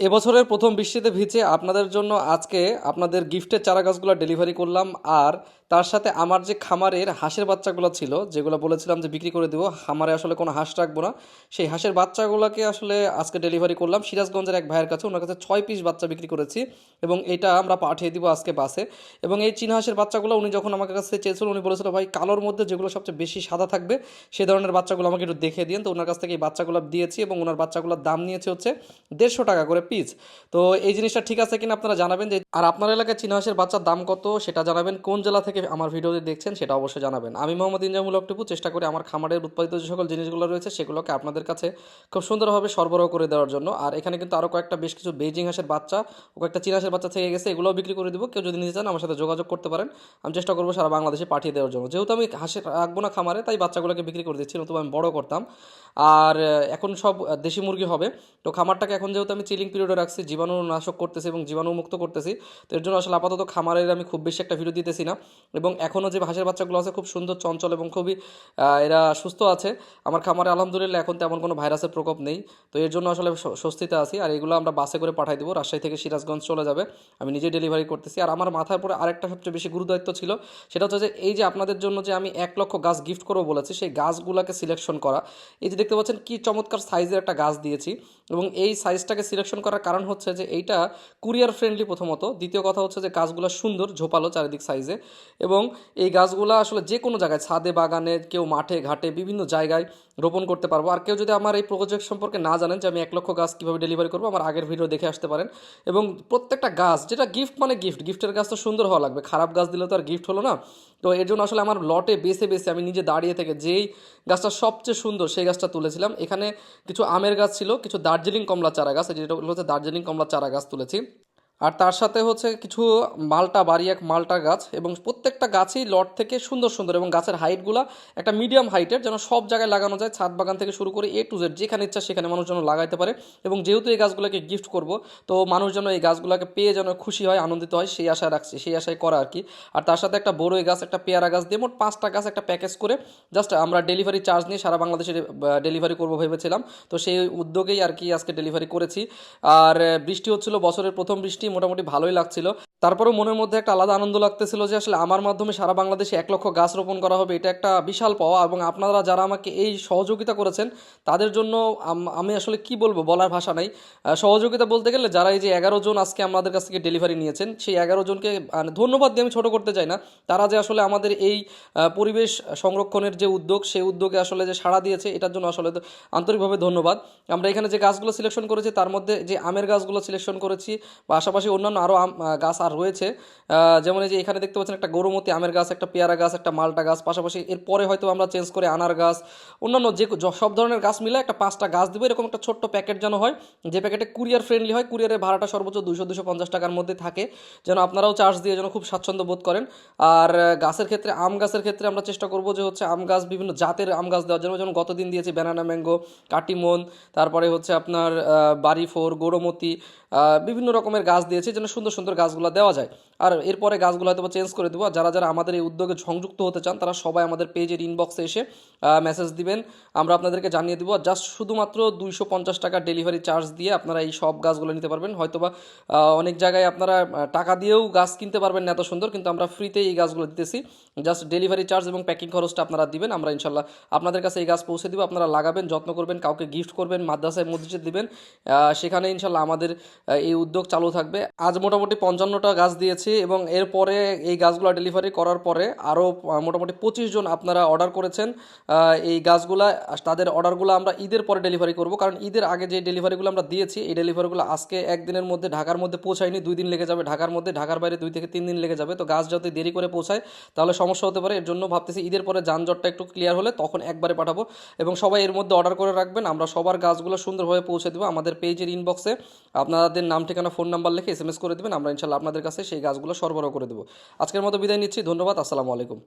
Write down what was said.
এবছরের প্রথম বৃষ্টিতে ভিজে আপনাদের জন্য আজকে আপনাদের গিফটের চারা গাছগুলো ডেলিভারি করলাম আর তার সাথে আমার যে খামারের হাঁসের বাচ্চাগুলো ছিল, যেগুলো বলেছিলাম যে বিক্রি করে দেবো, খামারে আসলে কোনো হাঁস রাখব না। সেই হাঁসের বাচ্চাগুলোকে আসলে আজকে ডেলিভারি করলাম। সিরাজগঞ্জের এক ভাইয়ের কাছে, ওনার কাছে ছয় পিস বাচ্চা বিক্রি করেছি এবং এটা আমরা পাঠিয়ে দিব আজকে বাসে এবং এই চীনা হাঁসের বাচ্চাগুলো উনি যখন আমার কাছে চেয়েছিল, উনি বলেছিল, ভাই, কালোর মধ্যে যেগুলো সবচেয়ে বেশি সাদা থাকবে, সে ধরনের বাচ্চাগুলো আমাকে একটু দেখে দিন তো ওনার কাছ থেকে এই বাচ্চাগুলো দিয়েছি এবং ওনার বাচ্চাগুলোর দাম নিয়েছে হচ্ছে দেড়শো টাকা করে পিস তো এই জিনিসটা ঠিক আছে কিনা আপনারা জানাবেন যে, আর আপনার এলাকায় চীনা হাঁসের বাচ্চার দাম কত, সেটা জানাবেন কোন জেলা থেকে আমার ভিডিওটি দেখছেন, সেটা অবশ্যই জানাবেন। আমি মোহাম্মদ ইনজামুল অক্টিপু চেষ্টা করি আমার খামারের উৎপাদিত যে সকল জিনিসগুলো রয়েছে, সেগুলোকে আপনাদের কাছে খুব সুন্দরভাবে সরবরাহ করে দেওয়ার জন্য। আর এখানে কিন্তু আরও কয়েকটা বেশ কিছু বেজিং হাঁসের বাচ্চা ও কয়েকটা চীনা হাঁসের বাচ্চা থেকে গেছে, এগুলোও বিক্রি করে দেবো। কেউ যদি নিতে চান, আমার সাথে যোগাযোগ করতে পারেন। আমি চেষ্টা করব সারা বাংলাদেশে পাঠিয়ে দেওয়ার জন্য। যেহেতু আমি হাঁসের রাখব না খামারে, তাই বাচ্চাগুলোকে বিক্রি করে দিচ্ছি, নতুবা আমি বড় করতাম। আর এখন সব দেশি মুরগি হবে। তো খামারটাকে এখন যেহেতু আমি চিলিং পিরিয়ডে রাখছি জীবাণু নাশক করতেছি এবং জীবাণু মুক্ত করতেছি, তো এর জন্য আসলে আপাতত খামারের আমি খুব বেশি একটা ভিডিও দিতেছি না। এবং এখনও যে হাঁসের বাচ্চাগুলো আছে, খুব সুন্দর, চঞ্চল এবং খুবই এরা সুস্থ আছে। আমার খামারে আলহামদুলিল্লাহ এখন তেমন কোনো ভাইরাসের প্রকোপ নেই। তো এর জন্য আসলে স্বস্তিতে আছি। আর এগুলো আমরা বাসে করে পাঠাই দেবো। রাজশাহী থেকে সিরাজগঞ্জ চলে যাবে। আমি নিজে ডেলিভারি করতেছি। আর আমার মাথার পরে আরেকটা সবচেয়ে বেশি গুরুদায়িত্ব ছিল, সেটা হচ্ছে যে এই যে আপনাদের জন্য যে আমি এক লক্ষ গাছ গিফট করব বলেছি, সেই গাছগুলোকে সিলেকশন করা। এই যে দেখতে পাচ্ছেন কি চমৎকার সাইজের একটা গাছ দিয়েছি। এবং এই সাইজটাকে সিলেকশন করার কারণ হচ্ছে যে এইটা কুরিয়ার ফ্রেন্ডলি প্রথমত। দ্বিতীয় কথা হচ্ছে যে গাছগুলো সুন্দর, ঝোপালো চারিদিক সাইজে এবং এই গাছগুলো আসলে যে কোনো জায়গায়, ছাদে, বাগানে, কেউ মাঠে, ঘাটে, বিভিন্ন জায়গায় রোপণ করতে পারব। আর কেউ যদি আমার এই প্রজেক্ট সম্পর্কে না জানেন যে আমি এক লক্ষ গাছ কীভাবে ডেলিভারি করব, আমার আগের ভিডিও দেখে আসতে পারেন। এবং প্রত্যেকটা গাছ, যেটা গিফট মানে গিফট গিফটের গাছ তো সুন্দর হওয়া লাগবে। খারাপ গাছ দিলে তো আর গিফট হলো না। তো এর জন্য আসলে আমার লটে বেছে বেছে আমি নিজে দাঁড়িয়ে থেকে যেই গাছটা সবচেয়ে সুন্দর সেই গাছটা তুলেছিলাম। এখানে কিছু আমের গাছ ছিল, কিছু দার্জিলিং কমলা চারা গাছ যেটা হচ্ছে দার্জিলিং কমলা চারা গাছ তুলেছি। আর তার সাথে হচ্ছে কিছু মালটা বাড়ি এক মালটা গাছ এবং প্রত্যেকটা গাছই লট থেকে সুন্দর সুন্দর এবং গাছের হাইটগুলো একটা মিডিয়াম হাইটের যেন সব জায়গায় লাগানো যায়, ছাদ বাগান থেকে শুরু করে এ টু জেড যেখানে ইচ্ছা সেখানে মানুষ যেন লাগাইতে পারে এবং যেহেতু এই গাছগুলোকে গিফট করব, তো মানুষ যেন এই গাছগুলোকে পেয়ে যেন খুশি হয়, আনন্দিত হয়, সেই আশা রাখছি, সেই আশায় করা আর কি। আর তার সাথে একটা বড়ই গাছ, একটা পেয়ারা গাছ দিয়ে মোট পাঁচটা গাছ একটা প্যাকেজ করে জাস্ট আমরা ডেলিভারি চার্জ নিয়ে সারা বাংলাদেশে ডেলিভারি করব ভেবেছিলাম। তো সেই উদ্যোগেই আর কি আজকে ডেলিভারি করেছি। আর বৃষ্টি হচ্ছিল, বছরের প্রথম বৃষ্টি। মোটামুটি ভালোই লাগছিল। তারপরেও মনের মধ্যে একটা আলাদা আনন্দ লাগতেছিল যে আসলে আমার মাধ্যমে সারা বাংলাদেশে এক লক্ষ গাছ রোপণ করা হবে, এটা একটা বিশাল পাওয়া এবং আপনারা যারা আমাকে এই সহযোগিতা করেছেন, তাদের জন্য আমি আসলে কি বলব বলার ভাষা নাই। সহযোগিতা বলতে গেলে যারা এই যে এগারো জন আজকে আমাদের কাছ থেকে ডেলিভারি নিয়েছেন, সেই এগারো জনকে মানে ধন্যবাদ দিয়ে আমি ছোটো করতে চাই না। তারা যে আসলে আমাদের এই পরিবেশ সংরক্ষণের যে উদ্যোগ, সেই উদ্যোগে আসলে যে সাড়া দিয়েছে, এটার জন্য আসলে আন্তরিকভাবে ধন্যবাদ। আমরা এখানে যে গাছগুলো সিলেকশন করেছি, তার মধ্যে যে আমের গাছগুলো সিলেকশন করেছি, পাশাপাশি অন্যান্য আরও গাছ আর রয়েছে। যেমন এই যে এখানে দেখতে পাচ্ছেন একটা গরুমতি আমের গাছ একটা পেয়ারা গাছ একটা মালটা গাছ পাশাপাশি এরপরে হয়তো আমরা চেঞ্জ করে আনার গাছ। অন্যান্য যে সব ধরনের গাছ মিলে একটা পাঁচটা গাছ দেবো এরকম একটা ছোট্ট প্যাকেট যেন হয়। যে প্যাকেটে কুরিয়ার ফ্রেন্ডলি হয় কুরিয়ারের ভাড়াটা সর্বোচ্চ দুশো দুশো পঞ্চাশ টাকার মধ্যে থাকে। যেন আপনারাও চার্জ দিয়ে যেন খুব স্বাচ্ছন্দ্য বোধ করেন। আর গাছের ক্ষেত্রে আম গাছের ক্ষেত্রে আমরা চেষ্টা করব যে হচ্ছে আম গাছ বিভিন্ন জাতের আম গাছ দেওয়ার জন্য। যেমন গতদিন দিয়েছি ব্যানানা ম্যাঙ্গো কাটিমন তারপরে হচ্ছে আপনার বাড়ি ফোর গোড়মতি আহ, বিভিন্ন রকমের গাছ দিয়েছে। যেন সুন্দর সুন্দর গাছগুলো দেওয়া যায়। আর এরপরে গাছগুলো হয়তো চেঞ্জ করে দেবো। যারা যারা আমাদের এই উদ্যোগে সংযুক্ত হতে চান, তারা সবাই আমাদের পেজের ইনবক্সে এসে মেসেজ দিবেন। আমরা আপনাদেরকে জানিয়ে দেবো জাস্ট শুধুমাত্র দুইশো পঞ্চাশ টাকা ডেলিভারি চার্জ দিয়ে আপনারা এই সব গাছগুলো নিতে পারবেন। হয়তোবা অনেক জায়গায় আপনারা টাকা দিয়েও গাছ কিনতে পারবেন না এত সুন্দর, কিন্তু আমরা ফ্রিতে এই গাছগুলো দিতেছি। জাস্ট ডেলিভারি চার্জ এবং প্যাকিং খরচটা আপনারা দিবেন, আমরা ইনশাল্লাহ আপনাদের কাছে এই গাছ পৌঁছে দিব। আপনারা লাগাবেন, যত্ন করবেন, কাউকে গিফট করবেন, মাদ্রাসায় মসজিদে দিবেন। সেখানে ইনশাল্লাহ আমাদের এই উদ্যোগ চালু থাকবে। আজ মোটামুটি পঞ্চান্নটা গাছ দিয়েছি এবং এরপরে এই গাছগুলো ডেলিভারি করার পরে আরও মোটামুটি পঁচিশ জন আপনারা অর্ডার করেছেন এই গাছগুলা। তাদের অর্ডারগুলো আমরা ঈদের পরে ডেলিভারি করব, কারণ ঈদের আগে যে ডেলিভারিগুলো আমরা দিয়েছি, এই ডেলিভারিগুলো আজকে একদিনের মধ্যে ঢাকার মধ্যে পৌঁছায়নি, দুই দিন লেগে যাবে ঢাকার মধ্যে, ঢাকার বাইরে দুই থেকে তিন দিন লেগে যাবে। তো গাছ যাতে দেরি করে পৌঁছায়, তাহলে সমস্যা হতে পারে। এর জন্য ভাবতেছি ঈদের পরে যানজটটা একটু ক্লিয়ার হলে তখন একবারে পাঠাবো। এবং সবাই এর মধ্যে অর্ডার করে রাখবেন, আমরা সবার গাছগুলো সুন্দরভাবে পৌঁছে দেবো। আমাদের পেজের ইনবক্সে আপনাদের নাম, ঠিকানা ফোন নাম্বার লিখে এস করে দেবেন, আমরা ইনশাল্লাহ আপনাদের কাছে সেই গাছগুলো সরবরাহ করে দেবো। আজকের মতো বিদায় নিচ্ছি ধন্যবাদ আসসালামু আলাইকুম।